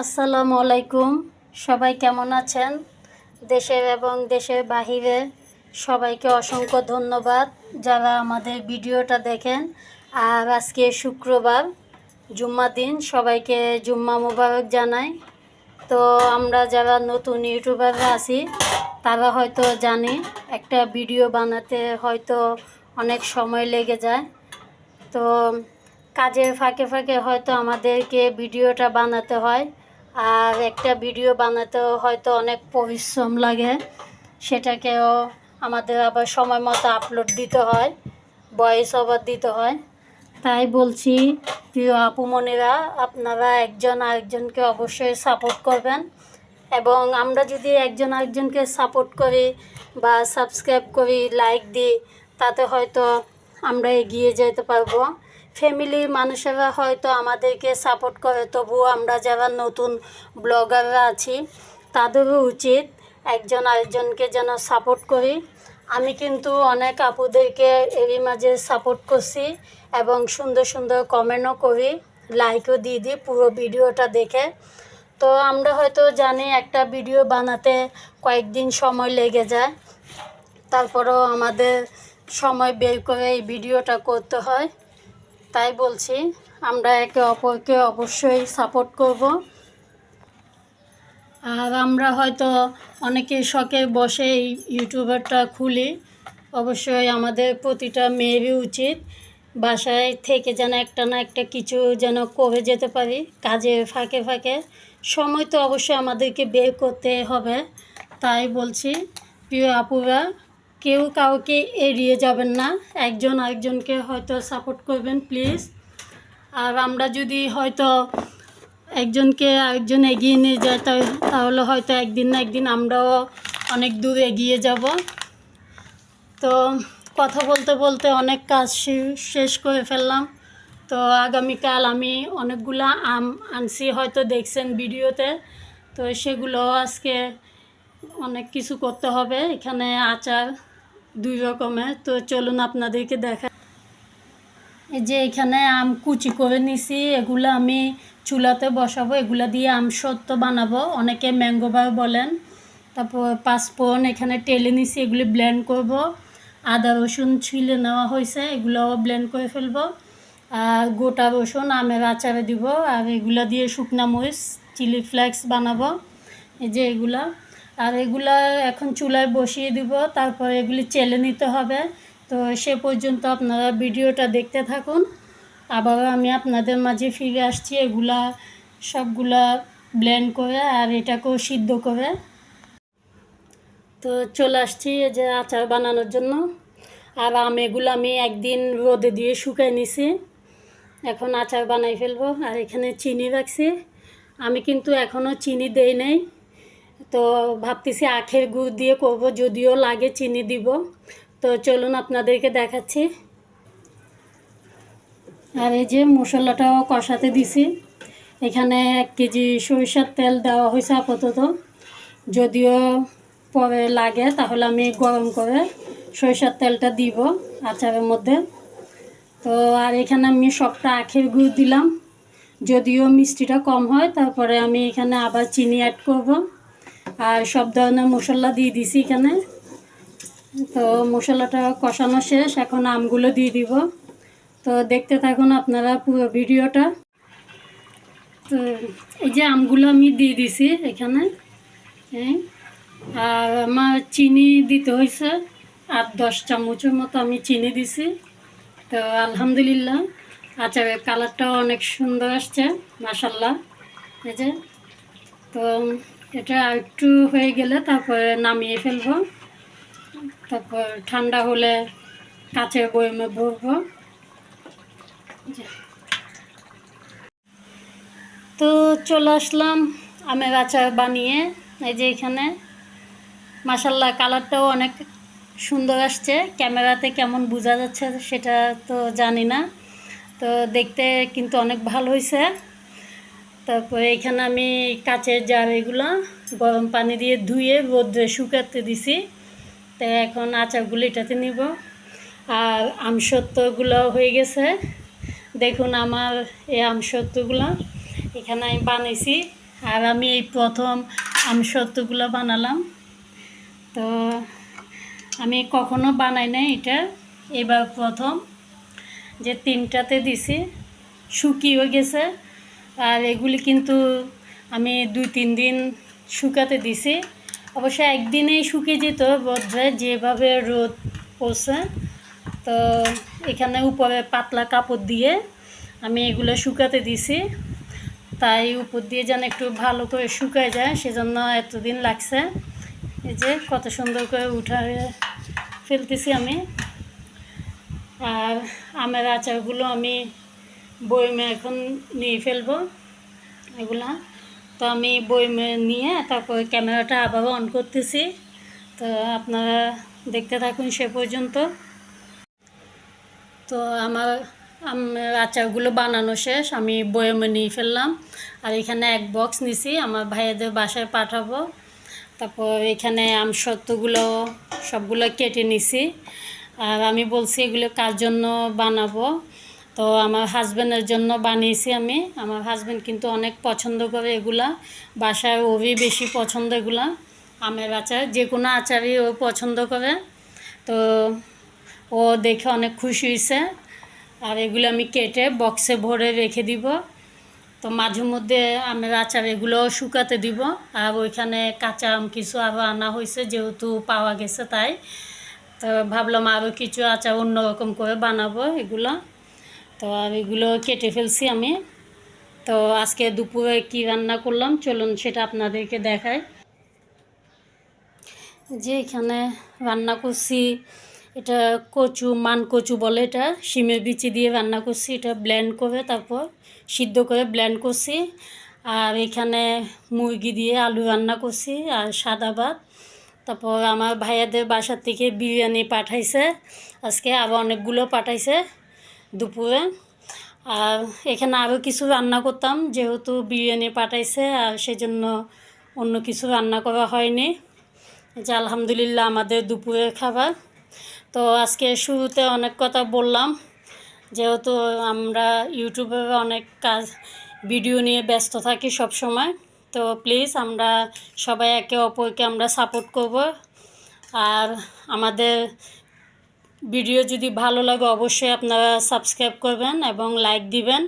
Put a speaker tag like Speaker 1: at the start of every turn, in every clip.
Speaker 1: আসসালামু আলাইকুম। সবাই কেমন আছেন? দেশের এবং দেশের বাহিরে সবাইকে অসংখ্য ধন্যবাদ যারা আমাদের ভিডিওটা দেখেন। আর আজকে শুক্রবার, জুম্মা দিন, সবাইকে জুম্মা মোবারক জানাই। তো আমরা যারা নতুন ইউটিউবাররা আছি, তারা হয়তো জানি, একটা ভিডিও বানাতে হয়তো অনেক সময় লেগে যায়। তো কাজের ফাঁকে ফাঁকে হয়তো আমাদেরকে ভিডিওটা বানাতে হয়। আর একটা ভিডিও বানাতেও হয়তো অনেক পরিশ্রম লাগে। সেটাকেও আমাদের আবার সময় মতো আপলোড দিতে হয় ভয়েস ওভার দিতে হয়। তাই বলছি, প্রিয় আপুমণিরা আপনারা একজন আরেকজনকে অবশ্যই সাপোর্ট করবেন। এবং আমরা যদি একজন আরেকজনকে সাপোর্ট করি বা সাবস্ক্রাইব করি লাইক দিই, তাতে হয়তো আমরা এগিয়ে যেতে পারব। ফ্যামিলির মানুষেরা হয়তো আমাদেরকে সাপোর্ট করে। তবুও আমরা যারা নতুন ব্লগাররা আছি, তাদেরও উচিত একজন আরেকজনকে যেন সাপোর্ট করি। আমি কিন্তু অনেক আপুদেরকে এরই মাঝে সাপোর্ট করছি এবং সুন্দর সুন্দর কমেন্টও করি লাইকও দিয়ে দিই পুরো ভিডিওটা দেখে। তো আমরা হয়তো জানি একটা ভিডিও বানাতে কয়েকদিন সময় লেগে যায়, তারপরেও আমাদের সময় বের করে এই ভিডিওটা করতে হয়। তাই বলছি, আমরা একে অপরকে অবশ্যই সাপোর্ট করব। আর আমরা হয়তো অনেকে শখে বসে ইউটিউবারটা খুলি। অবশ্যই আমাদের প্রতিটা মেয়েরই উচিত বাসায় থেকে যেন একটা না একটা কিছু যেন করে যেতে পারি কাজে ফাঁকে ফাঁকে। সময় তো অবশ্যই আমাদেরকে বের করতে হবে, তাই বলছি, প্রিয় আপুরা কেউ কাউকে এড়িয়ে যাবেন না। একজন আরেকজনকে হয়তো সাপোর্ট করবেন প্লিজ আর আমরা যদি হয়তো একজনকে আরেকজন এগিয়ে নিয়ে তা- তাহলে হয়তো একদিন না একদিন আমরাও অনেক দূর এগিয়ে যাব। তো কথা বলতে বলতে অনেক কাজ শেষ করে ফেললাম। তো আগামীকাল আমি অনেকগুলো আম আনছি, হয়তো দেখছেন ভিডিওতে। তো সেগুলো আজকে অনেক কিছু করতে হবে। এখানে আচার দুই রকমের। তো চলুন আপনাদেরকে দেখা এই যে এখানে আম কুচি করে নিছি, এগুলো আমি চুলাতে বসাবো, এগুলো দিয়ে আম সত্য বানাবো। অনেকে ম্যাঙ্গো বার বলেন। তারপর পাঁচফোড়ন এখানে টেলে নিছি, এগুলি ব্লেন্ড করব। আদা রসুন ছিলে নেওয়া হয়েছে, এগুলোও ব্লেন্ড করে ফেলব। আর গোটা রসুন আমের আচারে দিব, আর এগুলো দিয়ে শুকনা মরিচ, চিলি ফ্লেক্স বানাবো। এই যে এগুলা। আর এগুলা এখন চুলায় বসিয়ে দিব, তারপর এগুলি চেলে নিতে হবে। তো সে পর্যন্ত আপনারা ভিডিওটা দেখতে থাকুন। আবারও আমি আপনাদের মাঝে ফিরে আসছি এগুলা, সবগুলা ব্লেন্ড করে আর এটাকেও সিদ্ধ করে। তো চলে আসছি যে আচার বানানোর জন্য। আর আম এগুলো আমি একদিন রোদে দিয়ে শুকাই নিছি। এখন আচার বানাই ফেলব। আর এখানে চিনি রাখছি। আমি কিন্তু এখনও চিনি দেই নাই। তো ভাবতেছি আখের গুড় দিয়ে করব, যদিও লাগে চিনি দিব। তো চলুন আপনাদেরকে দেখাচ্ছি। আর এই যে মশলাটাও কষাতে দিছি। এখানে এক কেজি সরিষার তেল দেওয়া হয়েছে আপাতত। যদিও পরে লাগে, তাহলে আমি গরম করে সরিষার তেলটা দিব আচারের মধ্যে। তো আর এখানে আমি সবটা আখের গুড় দিলাম। যদিও মিষ্টিটা কম হয়, তারপরে আমি এখানে আবার চিনি অ্যাড করব। আর সব ধরনের মশলা দিয়ে দিছি এখানে। তো মশলাটা কষানো শেষ, এখন আমগুলো দিয়ে দিব। তো দেখতে থাকুন আপনারা পুরো ভিডিওটা। তো এই যে আমগুলো আমি দিয়ে দিছি এখানে আর আমার চিনি দিতে হয়েছে আট দশ চামচের মতো আমি চিনি দিছি। তো আলহামদুলিল্লাহ আচারের কালারটাও অনেক সুন্দর আসছে মাসাল্লাহ এই যে, তো এটা একটু হয়ে গেলে তারপরে নামিয়ে ফেলব। তারপর ঠান্ডা হলে কাচের বয়মে ভরবো। তো চলে আসলাম আমের আচার বানিয়ে। এই যে এখানে। মাসাল্লাহ কালারটাও অনেক সুন্দর আসছে। ক্যামেরাতে কেমন বোঝা যাচ্ছে সেটা তো জানি না। তো দেখতে কিন্তু অনেক ভালো হয়েছে তারপরে এখানে আমি কাঁচের জার এগুলো গরম পানি দিয়ে ধুয়ে রোদ্রে শুকাতে দিছি। তো এখন আচারগুলো এটাতে নিব। আর আমসত্ত্বগুলো হয়ে গেছে। দেখুন আমার এই আমসত্ত্বগুলো এখানে আমি বানাইছি। আর আমি এই প্রথম আমসত্ত্বগুলো বানালাম। তো আমি কখনো বানাই নাই এটা। এবার প্রথম যে তিনটাতে দিছি। শুকিয়েও গেছে। আর এগুলি কিন্তু আমি দুই, তিন দিন শুকাতে দিছি। অবশ্য একদিনেই শুকিয়ে যেত বোধহয় যেভাবে রোদ পড়ছে। তো এখানে উপরে পাতলা কাপড় দিয়ে আমি এগুলো শুকাতে দিছি। তাই উপর দিয়ে যেন একটু ভালো করে শুকায় যায়, সেজন্য এতদিন লাগছে। এই যে কত সুন্দর করে উঠায় ফেলতেছি আমি। আর আমের আচারগুলো আমি বইমে এখন নিয়ে ফেলব এগুলা। তো আমি বইমে নিয়ে তারপর ক্যামেরাটা আবারও অন করতেছি। তো আপনারা দেখতে থাকুন সে পর্যন্ত। তো আমার আচারগুলো বানানো শেষ, আমি বয়মে নিয়ে ফেললাম। আর এখানে এক বক্স নিছি, আমার ভাইয়াদের বাসায় পাঠাবো। তারপর এখানে আম আমসত্ত্বগুলো সবগুলো কেটে নিছি। আর আমি বলছি এগুলো কার জন্য বানাবো? তো আমার হাজব্যান্ডের জন্য বানিয়েছি আমি। আমার হাজব্যান্ড কিন্তু অনেক পছন্দ করে এগুলা। বাসায় ওরই বেশি পছন্দ এগুলা। আমের আচার, যে কোনো আচারই ও পছন্দ করে। তো ও দেখে অনেক খুশি হয়েছে। আর এগুলো আমি কেটে বক্সে ভরে রেখে দিব। তো মাঝে মধ্যে আমের আচার এগুলো শুকাতে দিব। আর ওইখানে কাঁচা আম কিছু আরও আনা হয়েছে, যেহেতু পাওয়া গেছে তাই। তো ভাবলাম আরও কিছু আচার অন্যরকম করে বানাবো এগুলো। তো এগুলো কেটে ফেলছি আমি। তো আজকে দুপুরে কি রান্না করলাম? চলুন সেটা আপনাদেরকে দেখাই। যে এখানে রান্না করছি, এটা কচু, মান কচু বলে এটা। শিমের বিচি দিয়ে রান্না করছি, এটা ব্লেন্ড করে তারপর সিদ্ধ করে ব্লেন্ড করছি। আর এখানে মুরগি দিয়ে আলু রান্না করছি আর সাদা ভাত। তারপর আমার ভাইয়াদের বাসার থেকে বিরিয়ানি পাঠাইছে। আজকে আবার অনেকগুলো পাঠাইছে। দুপুরে। আর এখানে আরও কিছু রান্না করতাম, যেহেতু বিরিয়ানি পাঠাইছে, আর সেজন্য অন্য কিছু রান্না করা হয়নি। যে আলহামদুলিল্লাহ আমাদের দুপুরের খাবার। তো আজকে শুরুতে অনেক কথা বললাম, যেহেতু আমরা ইউটিউবে অনেক কাজ, ভিডিও নিয়ে ব্যস্ত থাকি সব সময় তো প্লিজ আমরা সবাই একে অপরকে আমরা সাপোর্ট করব। আর আমাদের ভিডিও যদি ভালো লাগে অবশ্যই আপনারা সাবস্ক্রাইব করবেন এবং লাইক দিবেন।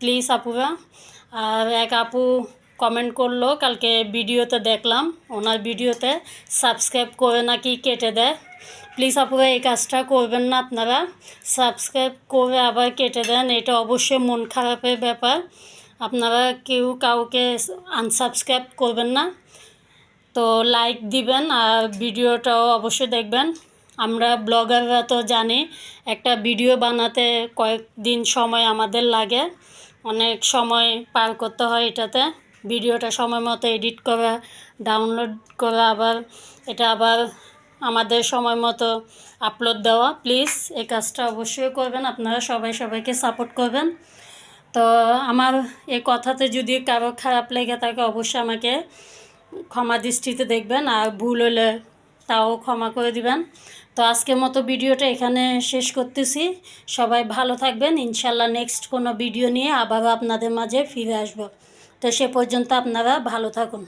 Speaker 1: প্লিজ আপুরা। আর এক আপু কমেন্ট করল, কালকে ভিডিওতে দেখলাম, ওনার ভিডিওতে সাবস্ক্রাইব করে নাকি কেটে দেয়। প্লিজ আপুরা, এই কাজটা করবেন না আপনারা। সাবস্ক্রাইব করে আবার কেটে দেন, এটা অবশ্যই মন খারাপের ব্যাপার। আপনারা কেউ কাউকে আনসাবস্ক্রাইব করবেন না। তো লাইক দিবেন আর ভিডিওটাও অবশ্যই দেখবেন। আমরা ব্লগাররা তো জানি, একটা ভিডিও বানাতে কয়েকদিন সময় আমাদের লাগে। অনেক সময় পার করতে হয় এটাতে। ভিডিওটা সময় মতো এডিট করা, ডাউনলোড করা আবার, এটা আবার আমাদের সময় মতো আপলোড দেওয়া। প্লিজ, এই কাজটা অবশ্যই করবেন। আপনারা সবাই সবাইকে সাপোর্ট করবেন। তো আমার এই কথাতে যদি কারও খারাপ লেগে থাকে, অবশ্যই আমাকে ক্ষমা দৃষ্টিতে দেখবেন। আর ভুল হলে তাও ক্ষমা করে দিবেন। তো আজকের মতো ভিডিওটা এখানে শেষ করতেছি। সবাই ভালো থাকবেন। ইনশাল্লাহ নেক্সট কোনো ভিডিও নিয়ে আবারও আপনাদের মাঝে ফিরে আসব। তো সে পর্যন্ত আপনারা ভালো থাকুন।